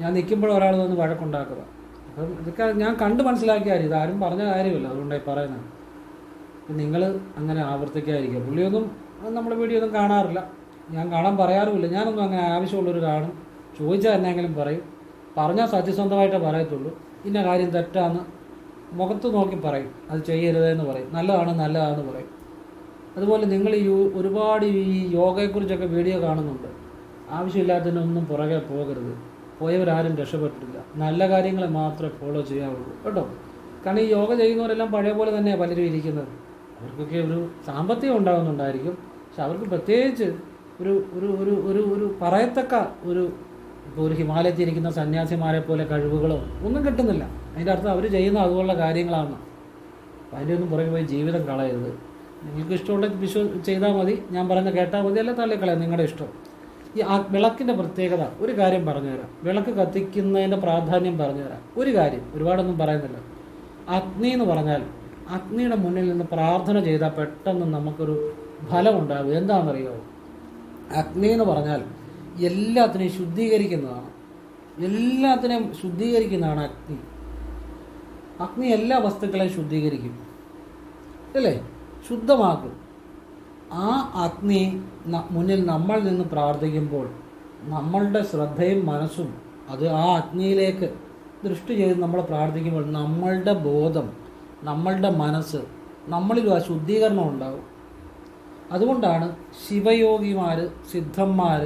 ഞാൻ നിൽക്കുമ്പോൾ ഒരാൾ വന്ന് വഴക്കുണ്ടാക്കുക. അപ്പം ഇതൊക്കെ ഞാൻ കണ്ട് മനസ്സിലാക്കിയ കാര്യം. ഇതാരും പറഞ്ഞ കാര്യമില്ല. അതുകൊണ്ടായി പറയുന്നത്. നിങ്ങൾ അങ്ങനെ ആവർത്തിക്കാതിരിക്കുക. പുള്ളിയൊന്നും നമ്മുടെ വീഡിയോ ഒന്നും കാണാറില്ല. ഞാൻ കാണാൻ പറയാറുമില്ല. ഞാനൊന്നും അങ്ങനെ ആവശ്യമുള്ളൊരു കാണും ചോദിച്ചാൽ എന്നെങ്കിലും പറയും. പറഞ്ഞാൽ സത്യസന്ധമായിട്ടേ പറയത്തുള്ളൂ. ഇന്ന കാര്യം തെറ്റാന്ന് മുഖത്ത് നോക്കി പറയും. അത് ചെയ്യരുതെന്ന് പറയും. നല്ലതാണ് നല്ലതാണെന്ന് പറയും. അതുപോലെ നിങ്ങൾ ഈ ഒരുപാട് ഈ യോഗയെക്കുറിച്ചൊക്കെ വീഡിയോ കാണുന്നുണ്ട്. ആവശ്യമില്ലാത്തതിനൊന്നും പുറകെ പോകരുത്. പോയവരാരും രക്ഷപ്പെട്ടിട്ടില്ല. നല്ല കാര്യങ്ങളെ മാത്രമേ ഫോളോ ചെയ്യാവുള്ളൂ. കേട്ടോ? കാരണം ഈ യോഗ ചെയ്യുന്നവരെല്ലാം പഴയ പോലെ തന്നെയാണ് പലരും ഇരിക്കുന്നത്. അവർക്കൊക്കെ ഒരു സാമ്പത്തികം ഉണ്ടാകുന്നുണ്ടായിരിക്കും. പക്ഷെ അവർക്ക് പ്രത്യേകിച്ച് ഒരു ഒരു ഒരു ഒരു ഒരു പറയത്തക്ക ഒരു ഇപ്പോൾ ഒരു ഹിമാലയത്തിൽ ഇരിക്കുന്ന സന്യാസിമാരെ പോലെ കഴിവുകളോ ഒന്നും കിട്ടുന്നില്ല. അതിന്റെ അർത്ഥം അവർ ചെയ്യുന്ന അതുപോലുള്ള കാര്യങ്ങളാണ്. അതിന്റെ ഒന്നും പുറകെ പോയി ജീവിതം കളയരുത്. നിങ്ങൾക്ക് ഇഷ്ടമുണ്ടെങ്കിൽ വിശ്വ ചെയ്താൽ മതി. ഞാൻ പറഞ്ഞ കേട്ടാൽ മതി. അല്ല തള്ളിക്കളയാം. നിങ്ങളുടെ ഇഷ്ടം. ഈ ആ വിളക്കിന്റെ പ്രത്യേകത ഒരു കാര്യം പറഞ്ഞുതരാം വിളക്ക് കത്തിക്കുന്നതിന്റെ പ്രാധാന്യം പറഞ്ഞുതരാം ഒരു കാര്യം ഒരുപാടൊന്നും പറയുന്നില്ല. അഗ്നി എന്ന് പറഞ്ഞാൽ അഗ്നിയുടെ മുന്നിൽ നിന്ന് പ്രാർത്ഥന ചെയ്താൽ പെട്ടെന്ന് നമുക്കൊരു ഫലമുണ്ടാകും എന്താണെന്നറിയാമോ അഗ്നി എന്ന് പറഞ്ഞാൽ എല്ലാത്തിനെയും ശുദ്ധീകരിക്കുന്നതാണ്. എല്ലാത്തിനെയും ശുദ്ധീകരിക്കുന്നതാണ് അഗ്നി. അഗ്നി എല്ലാ വസ്തുക്കളെയും ശുദ്ധീകരിക്കും. അല്ലേ? ശുദ്ധമാക്കും. ആ അഗ്നി മുന്നിൽ നമ്മൾ നിന്ന് പ്രാർത്ഥിക്കുമ്പോൾ നമ്മളുടെ ശ്രദ്ധയും മനസ്സും അത് ആ അഗ്നിയിലേക്ക് ദൃഷ്ടി ചെയ്ത് നമ്മൾ പ്രാർത്ഥിക്കുമ്പോൾ നമ്മളുടെ ബോധം നമ്മളുടെ മനസ്സ് നമ്മളിലും ആ ശുദ്ധീകരണം ഉണ്ടാകും. അതുകൊണ്ടാണ് ശിവയോഗിമാർ സിദ്ധന്മാർ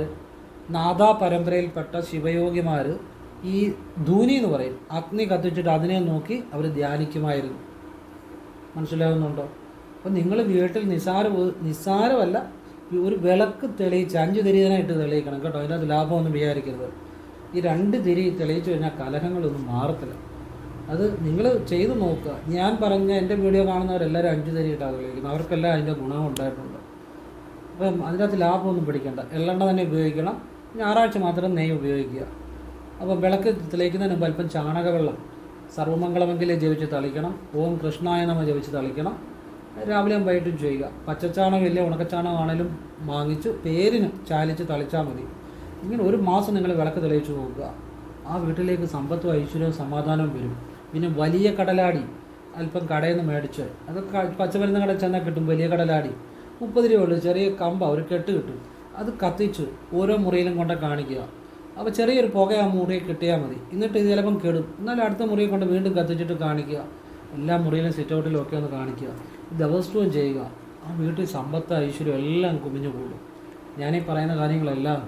നാദാ പരമ്പരയിൽപ്പെട്ട ശിവയോഗിമാർ ഈ ധൂനി എന്ന് പറയും. അഗ്നി കത്തിച്ചിട്ട് അതിനെ നോക്കി അവർ ധ്യാനിക്കുമായിരുന്നു. മനസ്സിലാവുന്നുണ്ടോ? അപ്പം നിങ്ങൾ വീട്ടിൽ നിസാര നിസ്സാരമല്ല ഒരു വിളക്ക് തെളിയിച്ച് അഞ്ച് തിരിയനായിട്ട് തെളിയിക്കണം കേട്ടോ. അതിനകത്ത് ലാഭമൊന്നും വിചാരിക്കരുത്. ഈ രണ്ട് തിരി തെളിയിച്ചു കഴിഞ്ഞാൽ കലഹങ്ങളൊന്നും മാറത്തില്ല. അത് നിങ്ങൾ ചെയ്തു നോക്കുക. ഞാൻ പറഞ്ഞ എന്റെ വീഡിയോ കാണുന്നവരെല്ലാവരും അഞ്ച് തിരിയിട്ടാണ് തെളിയിക്കുന്നത്. അവർക്കെല്ലാം അതിന്റെ ഗുണം ഉണ്ടായിട്ടുണ്ട് അപ്പം അതിനകത്ത് ലാഭമൊന്നും പിടിക്കണ്ട. എള്ളെണ്ണ തന്നെ ഉപയോഗിക്കണം. ഞായറാഴ്ച മാത്രം നെയ്യ് ഉപയോഗിക്കുക. അപ്പം വിളക്ക് തെളിയിക്കുന്നതിന് മുമ്പ് അല്പം ചാണകവെള്ളം സർവമംഗളമെങ്കിലേ ജപിച്ച് തളിക്കണം. ഓം കൃഷ്ണായ നമ ജപിച്ച് തളിക്കണം. രാവിലെയും വൈകിട്ടും ചെയ്യുക. പച്ചച്ചാണകം ഇല്ല ഉണക്കച്ചാണകമാണേലും വാങ്ങിച്ച് പേരിന് ചാലിച്ച് തളിച്ചാൽ മതി. ഇങ്ങനെ ഒരു മാസം നിങ്ങൾ വിളക്ക് തെളിയിച്ച് നോക്കുക. ആ വീട്ടിലേക്ക് സമ്പത്തും ഐശ്വര്യവും സമാധാനവും വരും. പിന്നെ വലിയ കടലാടി അല്പം കടയിൽ നിന്ന് മേടിച്ച് അത് ക- പച്ചമരുന്ന് കടയിൽ ചെന്നാൽ കിട്ടും. വലിയ കടലാടി. മുപ്പത് രൂപയുള്ള ചെറിയ കമ്പ ഒരു കെട്ട് കിട്ടും അത് കത്തിച്ച് ഓരോ മുറിയിലും കൊണ്ട് കാണിക്കുക. അപ്പോൾ ചെറിയൊരു പുക ആ മുറിയിൽ കിട്ടിയാൽ മതി. എന്നിട്ട് ഇത് ചിലപ്പം കെടും. എന്നാലും അടുത്ത മുറിയിൽ കൊണ്ട് വീണ്ടും കത്തിച്ചിട്ട് കാണിക്കുക. എല്ലാ മുറിയിലും സിറ്റ് ഔട്ടിലും ഒക്കെ ഒന്ന് കാണിക്കുക. ദിവസവും ചെയ്യുക. ആ വീട്ടിൽ സമ്പത്ത് ഐശ്വര്യം എല്ലാം കുമിഞ്ഞു കൂടും. ഞാനീ പറയുന്ന കാര്യങ്ങളെല്ലാം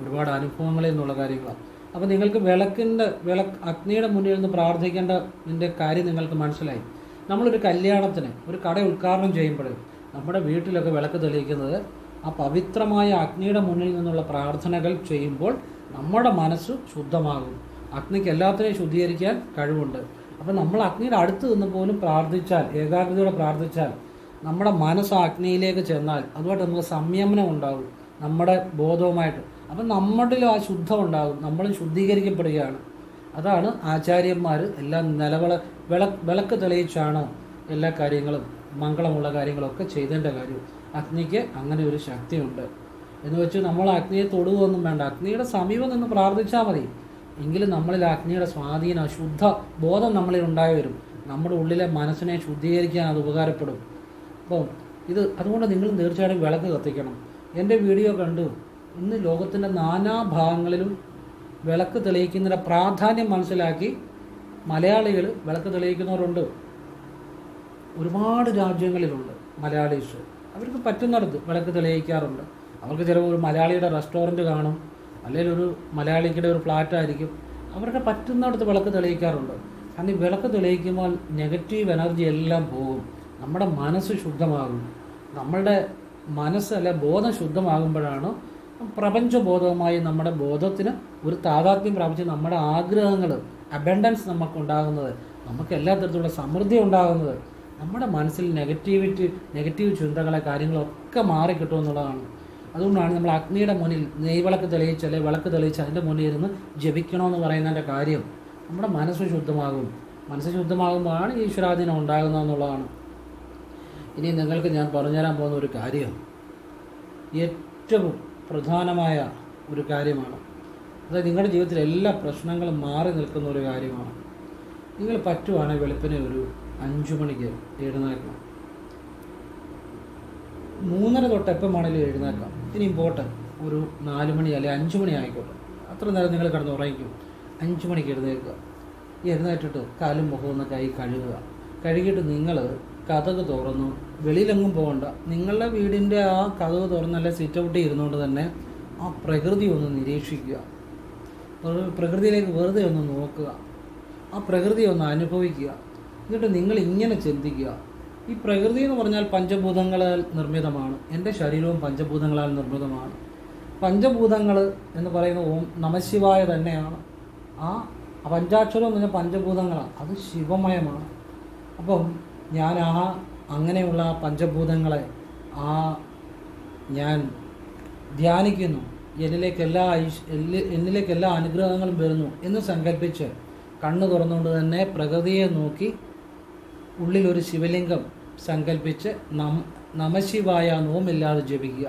ഒരുപാട് അനുഭവങ്ങളിൽ നിന്നുള്ള കാര്യങ്ങളാണ് അപ്പോൾ നിങ്ങൾക്ക് വിളക്കിന്റെ വിളക്ക് അഗ്നിയുടെ മുന്നിൽ നിന്ന് പ്രാർത്ഥിക്കേണ്ടതിന്റെ കാര്യം നിങ്ങൾക്ക് മനസ്സിലായി. നമ്മളൊരു കല്യാണത്തിന് ഒരു കട ഉദ്ഘാടനം ചെയ്യുമ്പോൾ നമ്മുടെ വീട്ടിലൊക്കെ വിളക്ക് തെളിയിക്കുന്നത് ആ പവിത്രമായ അഗ്നിയുടെ മുന്നിൽ നിന്നുള്ള പ്രാർത്ഥനകൾ ചെയ്യുമ്പോൾ നമ്മുടെ മനസ്സ് ശുദ്ധമാകും. അഗ്നിക്ക് എല്ലാത്തിനെയും ശുദ്ധീകരിക്കാൻ കഴിവുണ്ട്. അപ്പം നമ്മൾ അഗ്നിയുടെ അടുത്ത് നിന്ന് പോലും പ്രാർത്ഥിച്ചാൽ ഏകാഗ്രതയോടെ പ്രാർത്ഥിച്ചാൽ നമ്മുടെ മനസ്സ് അഗ്നിയിലേക്ക് ചെന്നാൽ അതുമായിട്ട് നമുക്ക് സംയമനം ഉണ്ടാകും. നമ്മുടെ ബോധവുമായിട്ട്. അപ്പം നമ്മളിലും ആ ശുദ്ധം ഉണ്ടാകും. നമ്മളും ശുദ്ധീകരിക്കപ്പെടുകയാണ്. അതാണ് ആചാര്യന്മാർ എല്ലാം നിലവിള വിളക്ക് തെളിയിച്ചാണ് എല്ലാ കാര്യങ്ങളും മംഗളമുള്ള കാര്യങ്ങളൊക്കെ ചെയ്തേണ്ട കാര്യം. അഗ്നിക്ക് അങ്ങനെ ഒരു ശക്തിയുണ്ട്. എന്ന് വെച്ച് നമ്മൾ അഗ്നിയെ തൊടുകയൊന്നും വേണ്ട. അഗ്നിയുടെ സമീപം നിന്ന് പ്രാർത്ഥിച്ചാൽ മതി. എങ്കിലും നമ്മളിൽ അഗ്നിയുടെ സ്വാധീന ശുദ്ധ ബോധം നമ്മളിൽ ഉണ്ടായി വരും. നമ്മുടെ ഉള്ളിലെ മനസ്സിനെ ശുദ്ധീകരിക്കാൻ അത് ഉപകാരപ്പെടും. അപ്പം ഇത് അതുകൊണ്ട് നിങ്ങൾ തീർച്ചയായിട്ടും വിളക്ക് കത്തിക്കണം. എന്റെ വീഡിയോ കണ്ടു. ഇന്ന് ലോകത്തിന്റെ ഭാഗങ്ങളിലും വിളക്ക് തെളിയിക്കുന്നതിന്റെ പ്രാധാന്യം മനസ്സിലാക്കി മലയാളികൾ വിളക്ക് തെളിയിക്കുന്നവരുണ്ട്. ഒരുപാട് രാജ്യങ്ങളിലുണ്ട് മലയാളീസ്. അവർക്ക് പറ്റുന്നിടത്ത് വിളക്ക് തെളിയിക്കാറുണ്ട്. അവർക്ക് ചിലപ്പോൾ ഒരു മലയാളിയുടെ റെസ്റ്റോറന്റ് കാണും അല്ലെങ്കിൽ ഒരു മലയാളിക്കിടെ ഒരു ഫ്ലാറ്റ് ആയിരിക്കും. അവരുടെ പറ്റുന്നിടത്ത് വിളക്ക് തെളിയിക്കാറുണ്ട്. കാരണം ഈ വിളക്ക് തെളിയിക്കുമ്പോൾ നെഗറ്റീവ് എനർജി എല്ലാം പോകും. നമ്മുടെ മനസ്സ് ശുദ്ധമാകും. നമ്മളുടെ മനസ്സ് അല്ലെ ബോധം ശുദ്ധമാകുമ്പോഴാണ് പ്രപഞ്ചബോധവുമായി നമ്മുടെ ബോധത്തിന് ഒരു താതാത്മ്യം പ്രാപിച്ച് നമ്മുടെ ആഗ്രഹങ്ങൾ അബൻഡൻസ് നമുക്ക് ഉണ്ടാകുന്നത്. നമുക്ക് എല്ലാ തരത്തിലുള്ള സമൃദ്ധി ഉണ്ടാകുന്നത്. നമ്മുടെ മനസ്സിൽ നെഗറ്റിവിറ്റി നെഗറ്റീവ് ചിന്തകളെ കാര്യങ്ങളൊക്കെ മാറിക്കിട്ടും എന്നുള്ളതാണ്. അതുകൊണ്ടാണ് നമ്മൾ അഗ്നിയുടെ മുന്നിൽ നെയ്വിളക്ക് തെളിയിച്ച് അല്ലെങ്കിൽ വിളക്ക് തെളിയിച്ച് അതിന്റെ മുന്നിൽ ഇരുന്ന് ജപിക്കണമെന്ന് പറയുന്നതിന്റെ കാര്യം നമ്മുടെ മനസ്സ് ശുദ്ധമാകും. മനസ്സ് ശുദ്ധമാകുമ്പോഴാണ് ഈശ്വരാധീനം ഉണ്ടാകുന്നതെന്നുള്ളതാണ് ഇനി നിങ്ങൾക്ക് ഞാൻ പറഞ്ഞുതരാൻ പോകുന്ന ഒരു കാര്യം. ഏറ്റവും പ്രധാനമായ ഒരു കാര്യമാണ്. അതായത് നിങ്ങളുടെ ജീവിതത്തിലെ എല്ലാ പ്രശ്നങ്ങളും മാറി നിൽക്കുന്ന ഒരു കാര്യമാണ്. നിങ്ങൾ പറ്റുവാണെങ്കിൽ വെളുപ്പിനെ ഒരു അഞ്ചു മണിക്ക് എഴുന്നേൽക്കണം. മൂന്നര തൊട്ട് എപ്പം വേണമെങ്കിലും എഴുന്നേൽക്കാം. ഇനിയും പോട്ടെ ഒരു നാല് മണി അല്ലെങ്കിൽ അഞ്ച് മണി ആയിക്കോട്ടെ. അത്ര നേരം നിങ്ങൾ കിടന്ന് ഉറങ്ങിക്കും. അഞ്ച് മണിക്ക് എഴുന്നേൽക്കുക. എഴുന്നേറ്റിട്ട് കാലും മുഖവും ഒന്ന് കൈ കഴുകുക. കഴുകിയിട്ട് നിങ്ങൾ കഥക് തുറന്നു. വെളിയിലെങ്ങും പോകണ്ട. നിങ്ങളുടെ വീടിന്റെ ആ കഥക് തുറന്നല്ല സിറ്റ് ഔട്ടിൽ ഇരുന്നുകൊണ്ട് തന്നെ ആ പ്രകൃതി ഒന്ന് നിരീക്ഷിക്കുക. പ്രകൃതിയിലേക്ക് വെറുതെ ഒന്ന് നോക്കുക. ആ പ്രകൃതി ഒന്ന് അനുഭവിക്കുക. എന്നിട്ട് നിങ്ങൾ ഇങ്ങനെ ചിന്തിക്കുക. ഈ പ്രകൃതി എന്ന് പറഞ്ഞാൽ പഞ്ചഭൂതങ്ങളാൽ നിർമ്മിതമാണ്. എന്റെ ശരീരവും പഞ്ചഭൂതങ്ങളാൽ നിർമ്മിതമാണ്. പഞ്ചഭൂതങ്ങൾ എന്ന് പറയുന്ന ഓം നമശിവായ തന്നെയാണ്. ആ പഞ്ചാക്ഷരം എന്ന് പറഞ്ഞാൽ പഞ്ചഭൂതങ്ങളാണ്. അത് ശിവമയമാണ്. അപ്പം ഞാൻ ആ അങ്ങനെയുള്ള പഞ്ചഭൂതങ്ങളെ ആ ഞാൻ ധ്യാനിക്കുന്നു. എന്നിലേക്ക് എല്ലാ ഐശ് എന്നിലേക്ക് എല്ലാ അനുഗ്രഹങ്ങളും വരുന്നു എന്ന് സങ്കല്പിച്ച് കണ്ണു തുറന്നുകൊണ്ട് തന്നെ പ്രകൃതിയെ നോക്കി ഉള്ളിലൊരു ശിവലിംഗം സങ്കല്പിച്ച് നം നമശിവായ നോമില്ലാതെ ജപിക്കുക.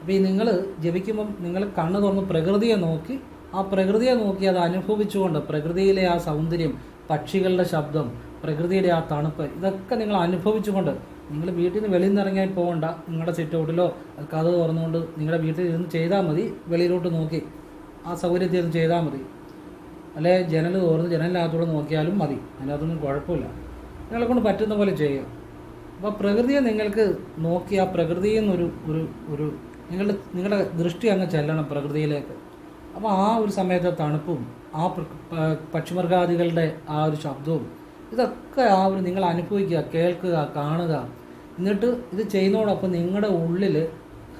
അപ്പോൾ ഈ നിങ്ങൾ ജപിക്കുമ്പം നിങ്ങൾ കണ്ണ് തുറന്ന് പ്രകൃതിയെ നോക്കി ആ പ്രകൃതിയെ നോക്കി അത് അനുഭവിച്ചുകൊണ്ട് പ്രകൃതിയിലെ ആ സൗന്ദര്യം പക്ഷികളുടെ ശബ്ദം പ്രകൃതിയുടെ ആ തണുപ്പ് ഇതൊക്കെ നിങ്ങൾ അനുഭവിച്ചുകൊണ്ട് നിങ്ങൾ വീട്ടിൽ നിന്ന് വെളിയിൽ നിന്ന് ഇറങ്ങിയാൽ പോകണ്ട നിങ്ങളുടെ സിറ്റ് ഔട്ടിലോ കഥ തുറന്നുകൊണ്ട് നിങ്ങളുടെ വീട്ടിൽ ഇരുന്ന് ചെയ്താൽ മതി. വെളിയിലോട്ട് നോക്കി ആ സൗകര്യത്തിൽ ഇരുന്ന് ചെയ്താൽ മതി. അല്ലെ ജനൽ തുറന്ന് ജനലിനകത്തൂടെ നോക്കിയാലും മതി. അതിനകത്തൊന്നും കുഴപ്പമില്ല. നിങ്ങളെ കൊണ്ട് പറ്റുന്ന പോലെ ചെയ്യുക അപ്പോൾ പ്രകൃതിയെ നിങ്ങൾക്ക് നോക്കി ആ പ്രകൃതിയിൽ നിന്നൊരു ഒരു ഒരു നിങ്ങളുടെ നിങ്ങളുടെ ദൃഷ്ടി അങ്ങ് ചെല്ലണം പ്രകൃതിയിലേക്ക്. അപ്പോൾ ആ ഒരു സമയത്തെ തണുപ്പും ആ പക്ഷിമൃഗാദികളുടെ ആ ഒരു ശബ്ദവും ഇതൊക്കെ ആ ഒരു നിങ്ങൾ അനുഭവിക്കുക കേൾക്കുക കാണുക. എന്നിട്ട് ഇത് ചെയ്യുന്നതോടൊപ്പം നിങ്ങളുടെ ഉള്ളിൽ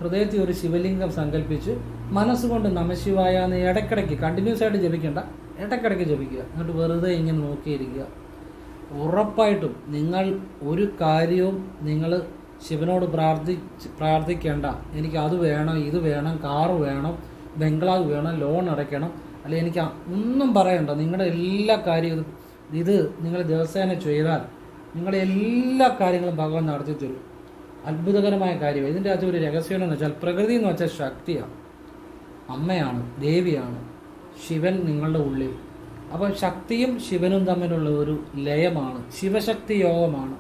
ഹൃദയത്തിൽ ഒരു ശിവലിംഗം സങ്കല്പിച്ച് മനസ്സുകൊണ്ട് നമശിവായ എന്ന് ഇടയ്ക്കിടയ്ക്ക് കണ്ടിന്യൂസ് ആയിട്ട് ജപിക്കേണ്ട ഇടയ്ക്കിടയ്ക്ക് ജപിക്കുക. എന്നിട്ട് വെറുതെ ഇങ്ങനെ നോക്കിയിരിക്കുക. ഉറപ്പായിട്ടും നിങ്ങൾ ഒരു കാര്യവും നിങ്ങൾ ശിവനോട് പ്രാർത്ഥി പ്രാർത്ഥിക്കേണ്ട. എനിക്ക് അത് വേണം ഇത് വേണം കാറ് വേണം ബംഗ്ലാവ് വേണം ലോൺ അടയ്ക്കണം. അല്ലെ എനിക്ക് ഒന്നും പറയണ്ട. നിങ്ങളുടെ എല്ലാ കാര്യവും ഇത് നിങ്ങൾ ദിവസേന ചെയ്താൽ നിങ്ങളുടെ എല്ലാ കാര്യങ്ങളും ഭഗവാൻ നടത്തി തരും. അത്ഭുതകരമായ കാര്യം ഇതിന്റെ അകത്ത് ഒരു രഹസ്യം എന്ന് വെച്ചാൽ പ്രകൃതി എന്ന് വെച്ചാൽ ശക്തിയാണ്. അമ്മയാണ് ദേവിയാണ് ശിവൻ നിങ്ങളുടെ ഉള്ളിൽ. അപ്പോൾ ശക്തിയും ശിവനും തമ്മിലുള്ള ഒരു ലയമാണ്. ശിവശക്തി യോഗമാണ്.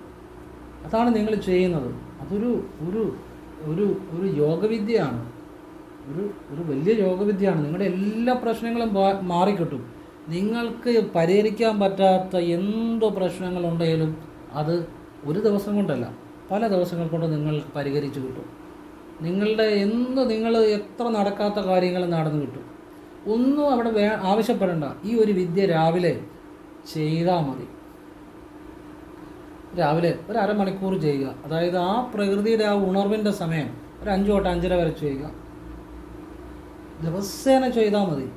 അതാണ് നിങ്ങൾ ചെയ്യുന്നത്. അതൊരു ഒരു ഒരു ഒരു യോഗവിദ്യയാണ്. ഒരു ഒരു വലിയ യോഗവിദ്യയാണ്. നിങ്ങളുടെ എല്ലാ പ്രശ്നങ്ങളും മാറിക്കിട്ടും. നിങ്ങൾക്ക് പരിഹരിക്കാൻ പറ്റാത്ത എന്തോ പ്രശ്നങ്ങളുണ്ടെങ്കിലും അത് ഒരു ദിവസം കൊണ്ടല്ല പല ദിവസങ്ങൾ കൊണ്ട് നിങ്ങൾ പരിഹരിച്ചു കിട്ടും. നിങ്ങളുടെ എന്ത് നിങ്ങൾ എത്ര നടക്കാത്ത കാര്യങ്ങൾ നടന്നു കിട്ടും. ഒന്നും അവിടെ വേ ആവശ്യപ്പെടേണ്ട. ഈ ഒരു വിദ്യ രാവിലെ ചെയ്താൽ മതി. രാവിലെ ഒരു അരമണിക്കൂർ ചെയ്യുക. അതായത് ആ പ്രകൃതിയുടെ ആ ഉണർവിന്റെ സമയം ഒരു അഞ്ച് തൊട്ട് അഞ്ചര വരെ ചെയ്യുക. ദിവസേന ചെയ്താൽ മതി.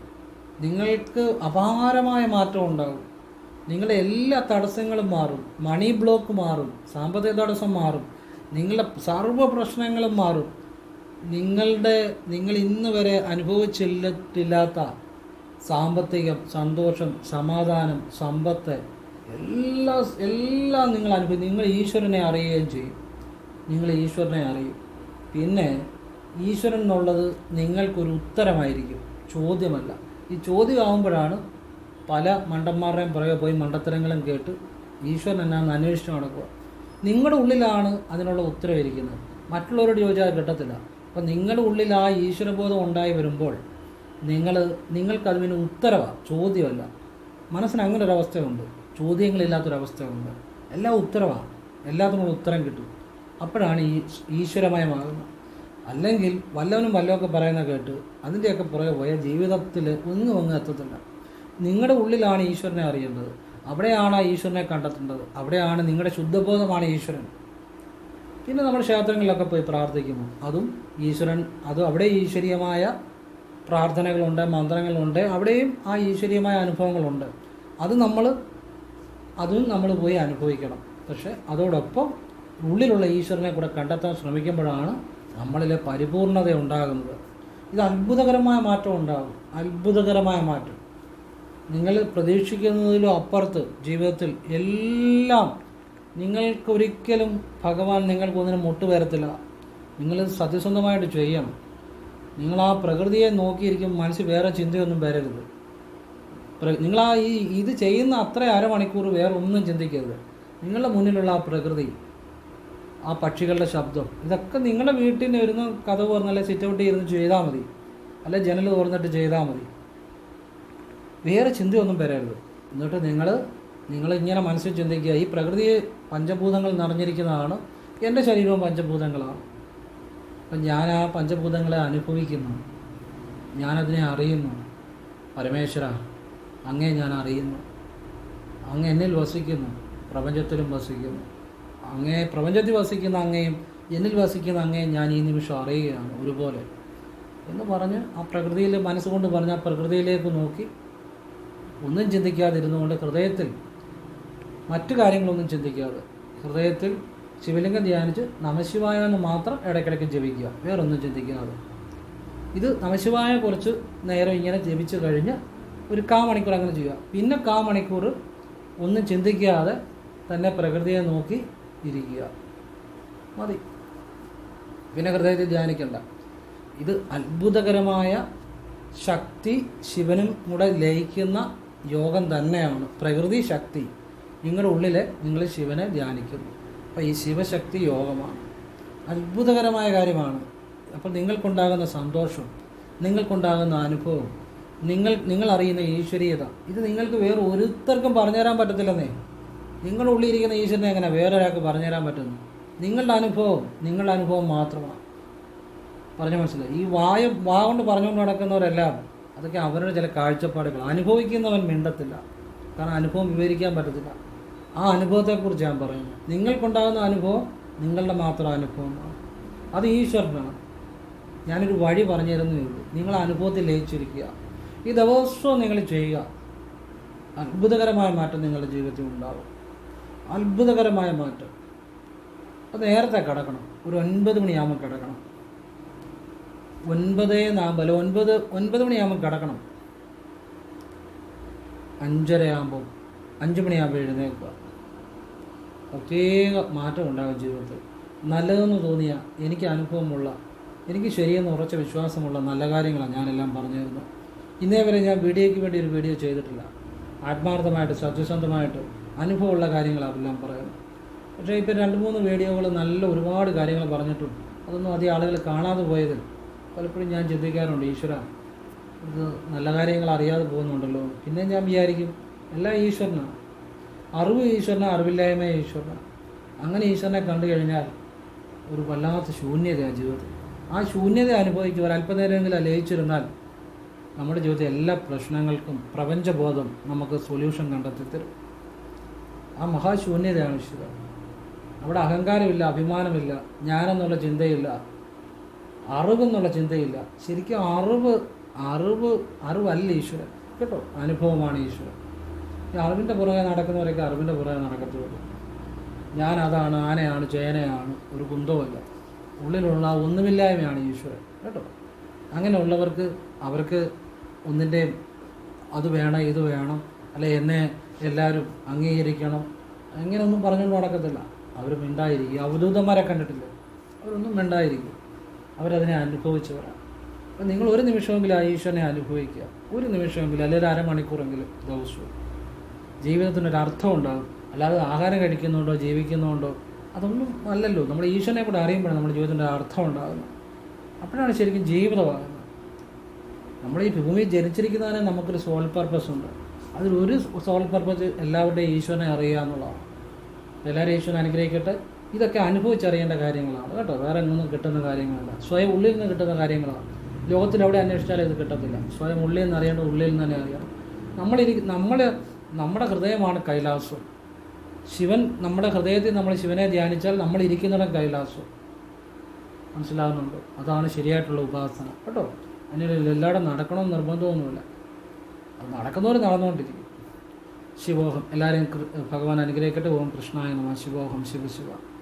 നിങ്ങൾക്ക് അപാരമായ മാറ്റം ഉണ്ടാകും. നിങ്ങളുടെ എല്ലാ തടസ്സങ്ങളും മാറും. മണി ബ്ലോക്ക് മാറും. സാമ്പത്തിക തടസ്സം മാറും. നിങ്ങളുടെ സർവ പ്രശ്നങ്ങളും മാറും. നിങ്ങളുടെ നിങ്ങൾ ഇന്ന് വരെ അനുഭവിച്ചിട്ടില്ലാത്ത സാമ്പത്തികം സന്തോഷം സമാധാനം സമ്പത്ത് എല്ലാ എല്ലാം നിങ്ങൾ അനുഭവിക്കും നിങ്ങൾ ഈശ്വരനെ അറിയുകയും ചെയ്യും. നിങ്ങൾ ഈശ്വരനെ അറിയും. പിന്നെ ഈശ്വരൻ എന്നുള്ളത് നിങ്ങൾക്കൊരു ഉത്തരമായിരിക്കും. ചോദ്യമല്ല. ഈ ചോദ്യമാകുമ്പോഴാണ് പല മണ്ടന്മാരുടെയും പുറകെ പോയി മണ്ടത്തരങ്ങളും കേട്ട് ഈശ്വരൻ എന്നാന്ന് അന്വേഷിച്ച് നടക്കുക. നിങ്ങളുടെ ഉള്ളിലാണ് അതിനുള്ള ഉത്തരം ഇരിക്കുന്നത് മറ്റുള്ളവരോട് ചോദിച്ചാൽ കിട്ടത്തില്ല. അപ്പം നിങ്ങളുടെ ഉള്ളിൽ ആ ഈശ്വരബോധം ഉണ്ടായി വരുമ്പോൾ നിങ്ങൾ നിങ്ങൾക്കതിന് ഉത്തരവാണ് ചോദ്യമല്ല. മനസ്സിന് അങ്ങനെ ഒരു അവസ്ഥയുണ്ട് ചോദ്യങ്ങളില്ലാത്തൊരവസ്ഥയുണ്ട്. എല്ലാം ഉത്തരവാണ് എല്ലാത്തിനും ഉത്തരം കിട്ടും. അപ്പോഴാണ് ഈ ഈശ്വരമായി മാറുന്നത് അല്ലെങ്കിൽ വല്ലവനും വല്ലതൊക്കെ പറയുന്ന കേട്ട് അതിന്റെയൊക്കെ പുറകെ പോയ ജീവിതത്തിൽ ഒന്നും ഒന്നും എത്തത്തില്ല. നിങ്ങളുടെ ഉള്ളിലാണ് ഈശ്വരനെ അറിയേണ്ടത്. അവിടെയാണ് ആ ഈശ്വരനെ കണ്ടെത്തേണ്ടത്. അവിടെയാണ് നിങ്ങളുടെ ശുദ്ധബോധമാണ് ഈശ്വരൻ. പിന്നെ നമ്മൾ ക്ഷേത്രങ്ങളിലൊക്കെ പോയി പ്രാർത്ഥിക്കുന്നു. അതും ഈശ്വരൻ അത് അവിടെ ഈശ്വരീയമായ പ്രാർത്ഥനകളുണ്ട് മന്ത്രങ്ങളുണ്ട് അവിടെയും ആ ഈശ്വരീയമായ അനുഭവങ്ങളുണ്ട്. അത് നമ്മൾ അതും നമ്മൾ പോയി അനുഭവിക്കണം. പക്ഷെ അതോടൊപ്പം ഉള്ളിലുള്ള ഈശ്വരനെ കൂടെ കണ്ടെത്താൻ ശ്രമിക്കുമ്പോഴാണ് നമ്മളിലെ പരിപൂർണത ഉണ്ടാകുന്നത്. ഇത് അത്ഭുതകരമായ മാറ്റം ഉണ്ടാകും. അത്ഭുതകരമായ മാറ്റം. നിങ്ങൾ പ്രതീക്ഷിക്കുന്നതിലും അപ്പുറത്ത് ജീവിതത്തിൽ എല്ലാം നിങ്ങൾക്കൊരിക്കലും ഭഗവാൻ നിങ്ങൾക്കൊന്നിനും മുട്ടുവരത്തില്ല നിങ്ങൾ സത്യസന്ധമായിട്ട് ചെയ്യണം. നിങ്ങൾ ആ പ്രകൃതിയെ നോക്കിയിരിക്കും മനസ്സിൽ വേറെ ചിന്തയൊന്നും വരരുത്. നിങ്ങൾ ആ ഈ ഇത് ചെയ്യുന്ന അത്ര അരമണിക്കൂർ വേറെ ഒന്നും ചിന്തിക്കരുത്. നിങ്ങളുടെ മുന്നിലുള്ള ആ പ്രകൃതി ആ പക്ഷികളുടെ ശബ്ദം ഇതൊക്കെ നിങ്ങളുടെ വീട്ടിൽ നിന്ന് വരുന്ന കഥ തുറന്നല്ലേ സിറ്റ് ഔട്ട് ഇരുന്ന് ചെയ്താൽ മതി. അല്ലെ ജനൽ തുറന്നിട്ട് ചെയ്താൽ മതി. വേറെ ചിന്തയൊന്നും വരരുത്. എന്നിട്ട് നിങ്ങൾ നിങ്ങൾ ഇങ്ങനെ മനസ്സിൽ ചിന്തിക്കുക ഈ പ്രകൃതി പഞ്ചഭൂതങ്ങൾ നിറഞ്ഞിരിക്കുന്നതാണ് എന്റെ ശരീരവും പഞ്ചഭൂതങ്ങളാണ്. അപ്പം ഞാൻ ആ പഞ്ചഭൂതങ്ങളെ അനുഭവിക്കുന്നു. ഞാനതിനെ അറിയുന്നു. പരമേശ്വര അങ്ങേ ഞാൻ അറിയുന്നു. അങ്ങ് എന്നിൽ വസിക്കുന്നു. പ്രപഞ്ചത്തിലും വസിക്കുന്നു. അങ്ങേ പ്രപഞ്ചത്തിൽ വസിക്കുന്ന അങ്ങയും എന്നിൽ വസിക്കുന്ന അങ്ങേയും ഞാൻ ഈ നിമിഷം അറിയുകയാണ് ഒരുപോലെ. എന്ന് പറഞ്ഞ് ആ പ്രകൃതിയിൽ മനസ്സുകൊണ്ട് പറഞ്ഞ് ആ പ്രകൃതിയിലേക്ക് നോക്കി ഒന്നും ചിന്തിക്കാതിരുന്നുകൊണ്ട് ഹൃദയത്തിൽ മറ്റു കാര്യങ്ങളൊന്നും ചിന്തിക്കാതെ ഹൃദയത്തിൽ ശിവലിംഗം ധ്യാനിച്ച് നമശിവായ എന്ന് മാത്രം ഇടയ്ക്കിടയ്ക്ക് ജപിക്കുക. വേറൊന്നും ചിന്തിക്കാതെ. ഇത് നമശിവായ കുറച്ച് നേരം ഇങ്ങനെ ജപിച്ചു കഴിഞ്ഞ് ഒരു കാ മണിക്കൂർ അങ്ങനെ ചെയ്യുക. പിന്നെ കാ മണിക്കൂർ ഒന്നും ചിന്തിക്കാതെ തന്നെ പ്രകൃതിയെ നോക്കി ഇരിക്കുക. മതി. പിന്നെ ഹൃദയത്തിൽ ധ്യാനിക്കണ്ട. ഇത് അത്ഭുതകരമായ ശക്തി ശിവനും കൂടെ ലയിക്കുന്ന യോഗം തന്നെയാണ്. പ്രകൃതി ശക്തി. നിങ്ങളുടെ ഉള്ളിൽ നിങ്ങൾ ശിവനെ ധ്യാനിക്കുന്നു. അപ്പോൾ ഈ ശിവശക്തി യോഗമാണ്. അത്ഭുതകരമായ കാര്യമാണ്. അപ്പോൾ നിങ്ങൾക്കുണ്ടാകുന്ന സന്തോഷം നിങ്ങൾക്കുണ്ടാകുന്ന അനുഭവം നിങ്ങൾ നിങ്ങൾ അറിയുന്ന ഈശ്വരീയത ഇത് നിങ്ങൾക്ക് വേറെ ഒരുത്തർക്കും പറഞ്ഞുതരാൻ പറ്റത്തില്ലെന്നേ. നിങ്ങളുടെ ഉള്ളിലിരിക്കുന്ന ഈശ്വരനെ എങ്ങനെ വേറൊരാൾക്ക് പറഞ്ഞു പറഞ്ഞുതരാൻ പറ്റുന്നു? നിങ്ങളുടെ അനുഭവം നിങ്ങളുടെ അനുഭവം മാത്രമാണ്. പറഞ്ഞു മനസ്സിലായി? ഈ വായ വാ കൊണ്ട് പറഞ്ഞുകൊണ്ട് നടക്കുന്നവരെല്ലാം അതൊക്കെ അവരുടെ ചില കാഴ്ചപ്പാടുകൾ അനുഭവിക്കുന്നവൻ മിണ്ടത്തില്ല. കാരണം അനുഭവം വിവരിക്കാൻ പറ്റത്തില്ല. ആ അനുഭവത്തെക്കുറിച്ച് ഞാൻ പറയുന്നത് നിങ്ങൾക്കുണ്ടാകുന്ന അനുഭവം നിങ്ങളുടെ മാത്രം അനുഭവമാണ്. അത് ഈശ്വരനാണ്. ഞാനൊരു വഴി പറഞ്ഞു തരുന്നേ ഉള്ളൂ. നിങ്ങൾ അനുഭവത്തിൽ ലയിച്ചിരിക്കുക. ഈ ദിവസവും നിങ്ങൾ ചെയ്യുക. അത്ഭുതകരമായ മാറ്റം നിങ്ങളുടെ ജീവിതത്തിൽ ഉണ്ടാകും അത്ഭുതകരമായ മാറ്റം. അത് നേരത്തെ കിടക്കണം. ഒരു ഒൻപത് മണിയാകുമ്പോൾ കിടക്കണം. ഒൻപത് നാമ്പ് അല്ല ഒൻപത് ഒൻപത് മണിയാകുമ്പോൾ കിടക്കണം. അഞ്ചര ആകുമ്പോൾ അഞ്ച് മണിയാകുമ്പോൾ എഴുന്നേൽക്കുക. പ്രത്യേക മാറ്റം ഉണ്ടാകും ജീവിതത്തിൽ. നല്ലതെന്ന് തോന്നിയ എനിക്ക് അനുഭവമുള്ള എനിക്ക് ശരിയെന്ന് ഉറച്ച വിശ്വാസമുള്ള നല്ല കാര്യങ്ങളാണ് ഞാനെല്ലാം പറഞ്ഞു തരുന്നത് ഇന്നേ വരെ ഞാൻ വീഡിയോയ്ക്ക് വേണ്ടി ഒരു വീഡിയോ ചെയ്തിട്ടില്ല. ആത്മാർത്ഥമായിട്ട് സത്യസന്ധമായിട്ട് അനുഭവമുള്ള കാര്യങ്ങൾ എല്ലാം പറയുന്നത്. പക്ഷേ ഇപ്പോൾ രണ്ട് മൂന്ന് വീഡിയോകൾ നല്ല ഒരുപാട് കാര്യങ്ങൾ പറഞ്ഞിട്ടുണ്ട് അതൊന്നും അധികം ആളുകൾ കാണാതെ പോയതിൽ പലപ്പോഴും ഞാൻ ചിന്തിക്കാറുണ്ട് ഈശ്വര ഇത് നല്ല കാര്യങ്ങൾ അറിയാതെ പോകുന്നുണ്ടല്ലോ. പിന്നെ ഞാൻ വിചാരിക്കും എല്ലാം ഈശ്വരനാണ്. അറിവ് ഈശ്വരനാണ് അറിവില്ലായ്മ ഈശ്വരനാണ് അങ്ങനെ ഈശ്വരനെ കണ്ടു കഴിഞ്ഞാൽ ഒരു വല്ലാത്ത ശൂന്യതയാണ് ജീവിതത്തിൽ. ആ ശൂന്യത അനുഭവിച്ച് ഒരു അല്പനേരമെങ്കിലും ലയിച്ചിരുന്നാൽ നമ്മുടെ ജീവിതത്തിലെ എല്ലാ പ്രശ്നങ്ങൾക്കും പ്രപഞ്ചബോധം നമുക്ക് സൊല്യൂഷൻ കണ്ടെത്തി തരും. ആ മഹാശൂന്യതയാണ് ഈശ്വരൻ. അവിടെ അഹങ്കാരമില്ല അഭിമാനമില്ല ഞാനെന്നുള്ള ചിന്തയില്ല അറിവെന്നുള്ള ചിന്തയില്ല. ശരിക്കും അറിവ് അറിവ് അറിവല്ല ഈശ്വരൻ. കേട്ടോ? അനുഭവമാണ് ഈശ്വരൻ. അറിവിന്റെ പുറകെ നടക്കുന്നവരൊക്കെ അറിവിന്റെ പുറകെ നടക്കത്തുള്ളൂ. അതാണ് ആനയാണ് ചേനയാണ് ഒരു കുന്തവുമല്ല. ഉള്ളിലുള്ള ഒന്നുമില്ലായ്മയാണ് ഈശ്വരൻ കേട്ടോ? അങ്ങനെയുള്ളവർക്ക് അവർക്ക് ഒന്നിന്റെ അത് വേണം ഇത് വേണം അല്ലെ എന്നെ എല്ലാവരും അംഗീകരിക്കണം അങ്ങനെയൊന്നും പറഞ്ഞുകൊണ്ട് നടക്കത്തില്ല. അവർ മിണ്ടായിരിക്കും. അവധൂതന്മാരെ കണ്ടിട്ടില്ല? അവരൊന്നും മിണ്ടായിരിക്കും. അവരതിനെ അനുഭവിച്ചവരാണ്. അപ്പം നിങ്ങൾ ഒരു നിമിഷമെങ്കിലും ആ ഈശ്വരനെ അനുഭവിക്കുക. ഒരു നിമിഷമെങ്കിലും അല്ലെങ്കിൽ അരമണിക്കൂറെങ്കിലും ദിവസവും. ജീവിതത്തിനൊരു അർത്ഥം ഉണ്ടാകും അല്ലാതെ ആഹാരം കഴിക്കുന്നുണ്ടോ ജീവിക്കുന്നുണ്ടോ അതൊന്നും അല്ലല്ലോ. നമ്മൾ ഈശ്വരനെ കൂടെ അറിയുമ്പോഴാണ് നമ്മുടെ ജീവിതത്തിന്റെ അർത്ഥം ഉണ്ടാകുന്നത് അപ്പോഴാണ് ശരിക്കും ജീവിതമാകുന്നത്. നമ്മൾ ഈ ഭൂമിയിൽ ജനിച്ചിരിക്കുന്നതിന് നമുക്കൊരു സോൾ പർപ്പസ് ഉണ്ട്. അതിലൊരു സോൾ പർപ്പസ് എല്ലാവരുടെയും ഈശ്വരനെ അറിയുക എന്നുള്ളതാണ്. എല്ലാവരും ഈശ്വരനെ അനുഗ്രഹിക്കട്ടെ. ഇതൊക്കെ അനുഭവിച്ചറിയേണ്ട കാര്യങ്ങളാണ് കേട്ടോ. വേറെ എങ്ങൊന്നും കിട്ടുന്ന കാര്യങ്ങളല്ല. സ്വയം ഉള്ളിൽ നിന്ന് കിട്ടുന്ന കാര്യങ്ങളാണ്. ലോകത്തിൽ എവിടെ അന്വേഷിച്ചാലും ഇത് കിട്ടത്തില്ല. സ്വയം ഉള്ളിൽ നിന്ന് അറിയേണ്ട ഉള്ളിൽ നിന്ന് തന്നെ അറിയണം. നമ്മളിരി നമ്മൾ നമ്മുടെ ഹൃദയമാണ് കൈലാസം. ശിവൻ നമ്മുടെ ഹൃദയത്തിൽ നമ്മൾ ശിവനെ ധ്യാനിച്ചാൽ നമ്മൾ ഇരിക്കുന്നിടം കൈലാസം. മനസ്സിലാകുന്നുണ്ട്? അതാണ് ശരിയായിട്ടുള്ള ഉപാസന. കേട്ടോ? അതിനൊരു എല്ലായിടും നടക്കണമെന്ന് നിർബന്ധമൊന്നുമില്ല. അത് നടക്കുന്നവർ നടന്നുകൊണ്ടിരിക്കും. ശിവോഹം. എല്ലാവരെയും ഭഗവാൻ അനുഗ്രഹിക്കട്ടെ. ഓം കൃഷ്ണായ നമ. ശിവോഹം. ശിവ ശിവ.